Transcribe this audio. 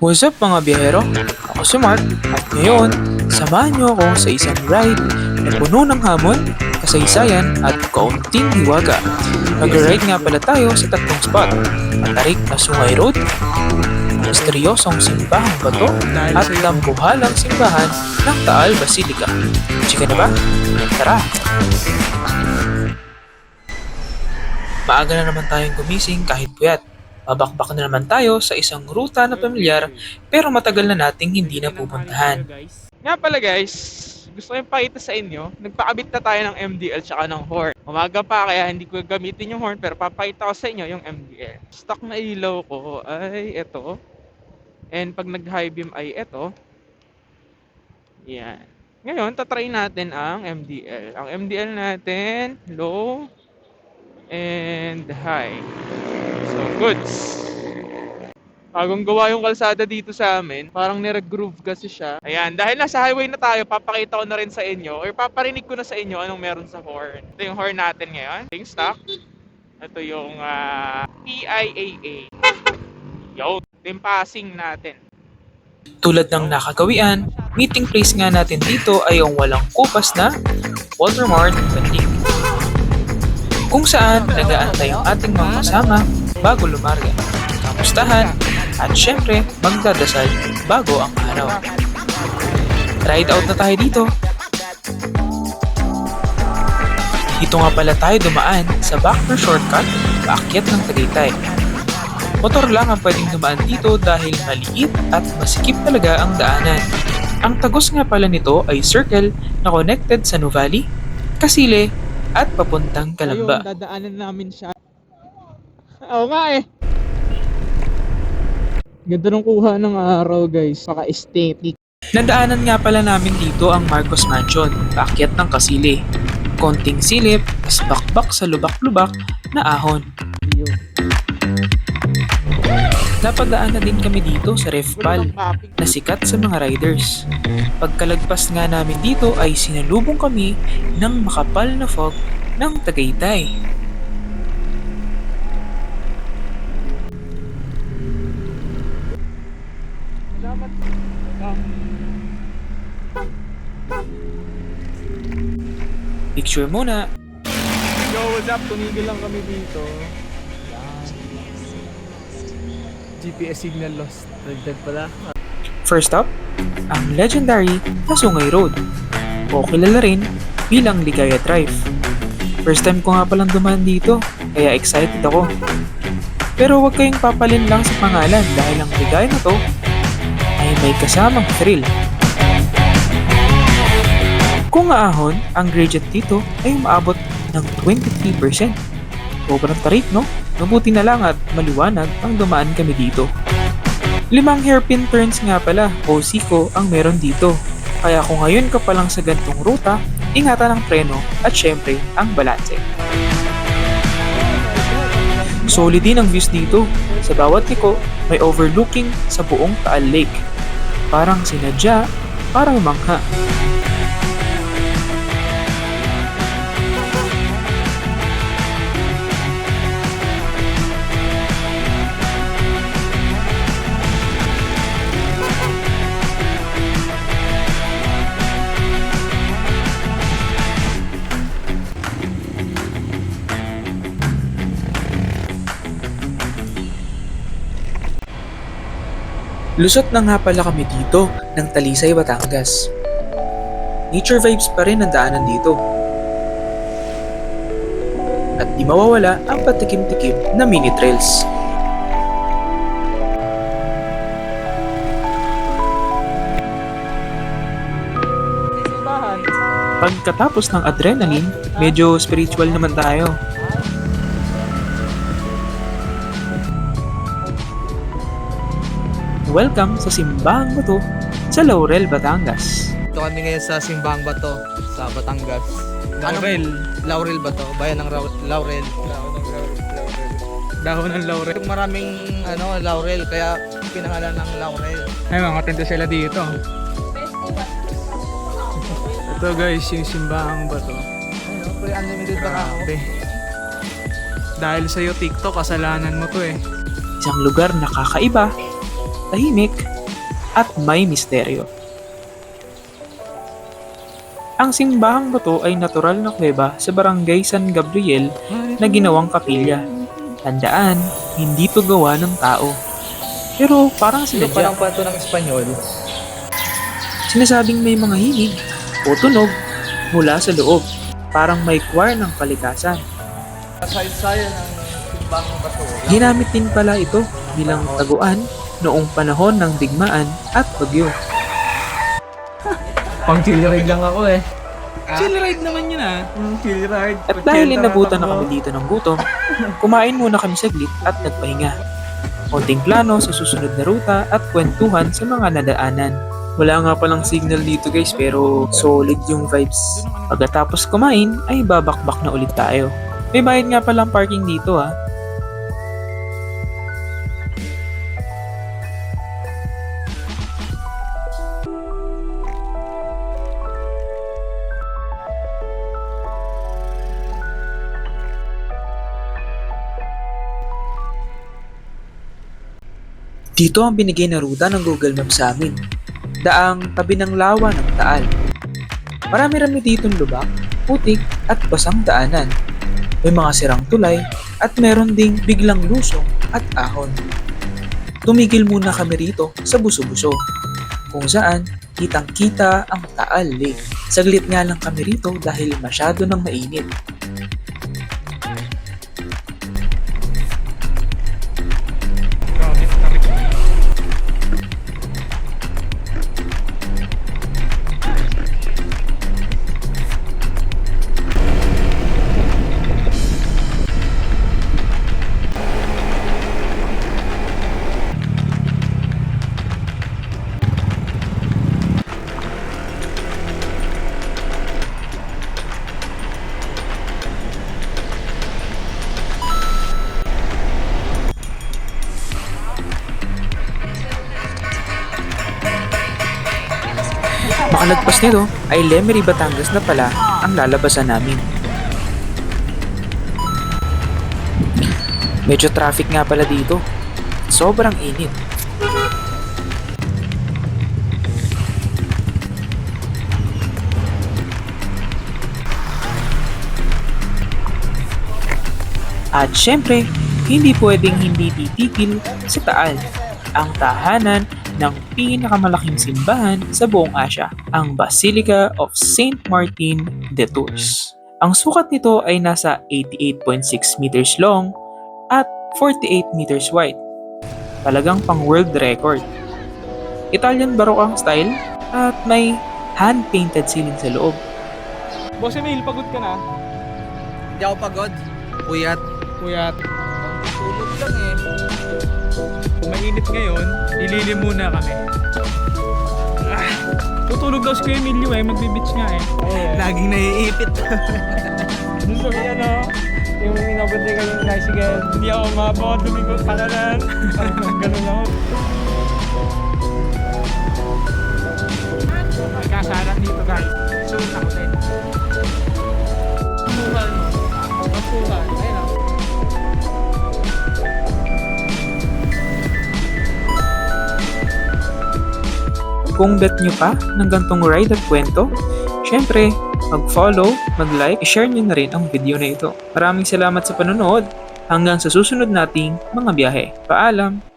What's up mga biyahero? Ako si Mark at ngayon, samahan niyo ako sa isang ride na puno ng hamon, kasaysayan at kaunting hiwaga. Mag-ride nga pala tayo sa tatlong spot. Matarik na Sungay Road, misteryosong simbahang bato at dambuhalang simbahan ng Taal Basilica. Chika na ba? Tara! Maaga na naman tayong gumising kahit puyat. Babakbak na naman tayo sa isang ruta na pamilyar pero matagal na nating hindi na pupuntahan. Nga pala guys, gusto ko yung pakita sa inyo, nagpakabit na tayo ng MDL tsaka ng horn. Umaga pa kaya hindi ko gamitin yung horn pero papakita ko sa inyo yung MDL. Stock na ilaw ko ay ito. And pag nag-high beam ay ito. Yan. Ngayon, tatry natin ang MDL. Ang MDL natin, low and high. So, goods. Bagong gawa yung kalsada dito sa amin. Parang nire-groove kasi siya. Ayan, dahil nasa highway na tayo, papakita ko na rin sa inyo or paparinig ko na sa inyo anong meron sa horn. Ito yung horn natin ngayon. Yung stock. Ito yung ah, PIAA. Yo, yung passing natin. Tulad ng nakagawian, meeting place nga natin dito ay ang walang kupas na Walter Mart Banding. Kung saan nag-aantay ang ating mga kasama bago lumarga, kamustahan, at syempre magdadasal bago ang araw. Ride out na tayo dito. Dito nga pala tayo dumaan sa backdoor shortcut paakyat ng Tagaytay. Motor lang ang pwedeng dumaan dito dahil maliit at masikip talaga ang daanan. Ang tagos nga pala nito ay circle na connected sa Nuvali, Kasile, at papuntang Kalamba. Ayun, dadaanan namin siya. Oo nga eh. Ganda ng kuha ng araw guys. Saka aesthetic. Nadaanan nga pala namin dito ang Marcos Mansion, paakyat ng Kasile. Konting silip, tas bakbak sa lubak-lubak na ahon. Napadaan na din kami dito sa Refpal na sikat sa mga riders. Pagkalagpas nga namin dito ay sinalubong kami ng makapal na fog ng Tagaytay. Salamat. Picture muna. Yo, what's up? Tumigil lang kami dito. GPS signal lost. Dagdag pala. First up, ang legendary na Sungay Road o kilala rin bilang Ligaya Drive. First time ko nga palang dumaan dito, kaya excited ako. Pero huwag kayong papalin lang sa pangalan dahil ang Ligaya na to ay may kasamang thrill. Kung aahon, ang gradient dito ay umaabot ng 23%. Sobrang tarik, no? Mabuti na lang at maliwanag ang dumaan kami dito. Limang hairpin turns nga pala o siko ang meron dito. Kaya kung ngayon ka pa lang sa gantong ruta, ingatan ang preno at syempre ang balanse. Solid din ang views dito. Sa bawat liko, may overlooking sa buong Taal Lake. Parang sinadya, parang mangha. Lusot na nga pala kami dito ng Talisay, Batangas. Nature vibes pa rin ang daanan dito. At di mawawala ang patikim-tikim na mini trails. Pagkatapos ng adrenaline, medyo spiritual naman tayo. Welcome sa Simbahang Bato sa Laurel, Batangas. Ito kami ngayon sa Simbang Bato sa Batangas. Laurel. Laurel ba to? Bayan ng Rau- Laurel. Dahon ng laurel. Yung maraming ano, Laurel kaya pinangalan ng Laurel. Ay, mga tenda sila dito. Ito guys, yung simbahang bato. Ano, pre unlimited ba ako? Grabe. Dahil sa'yo TikTok, kasalanan mo to eh. Isang lugar na kakaiba, tahimik at may misteryo. Ang simbahang bato ay natural na kuweba sa barangay San Gabriel na ginawang kapilya. Tandaan, hindi to gawa ng tao. Pero parang sinadya. pa ng kwento ng Espanyol? Sinasabing may mga himig o tunog mula sa loob. Parang may choir ng kalikasan. Kasaysayan ng simbang bato. Ginamit din pala ito bilang taguan noong panahon ng digmaan at bagyo. Pang chill ride lang ako eh. Chill ride naman yun ah. Chill ride. At dahil inabutan na kami dito ng gutom, kumain muna kami saglit at nagpahinga. Konting plano sa susunod na ruta at kwentuhan sa mga nadaanan. Wala nga palang signal dito guys pero solid yung vibes. Pagkatapos kumain ay babakbak na ulit tayo. May bayad nga palang parking dito ah. Dito ang binigay na ruta ng Google Maps sa amin. Daang tabi ng lawa ng Taal. Marami-rami ditong lubak, putik at basang daanan. May mga sirang tulay at meron ding biglang lusong at ahon. Tumigil muna kami rito sa Buso-Buso, kung saan kitang-kita ang Taal Lake. Saglit nga lang kami rito dahil masyado nang mainit. Makalagpas nito ay Lemery, Batangas na pala ang lalabasan namin. Medyo traffic nga pala dito. Sobrang init. At syempre, hindi pwedeng hindi titigil sa Taal, ang tahanan ng pinakamalaking simbahan sa buong Asya, ang Basilica of St. Martin de Tours. Ang sukat nito ay nasa 88.6 meters long at 48 meters wide. Talagang pang world record. Italian Baroque ang style at may hand-painted ceiling sa loob. Boss Emil, pagod ka na. Hindi ako pagod. Puyat. Kuya, Tulog lang eh. mainit ngayon, ililim muna kami. Ah, tutulog daw si Kuya Emilio eh, magbe-beach nga eh. Laging naiipit. Doon sa may ano, yung inabot niya kayong tricycle, hindi ako mabot, lumigo sa kanan. Ganun ako. Magkasaran dito guys. Soon ako Kung bet nyo pa ng gantong ride at kwento, syempre, mag-follow, mag-like, i-share nyo na rin ang video na ito. Maraming salamat sa panonood. Hanggang sa susunod nating mga biyahe. Paalam!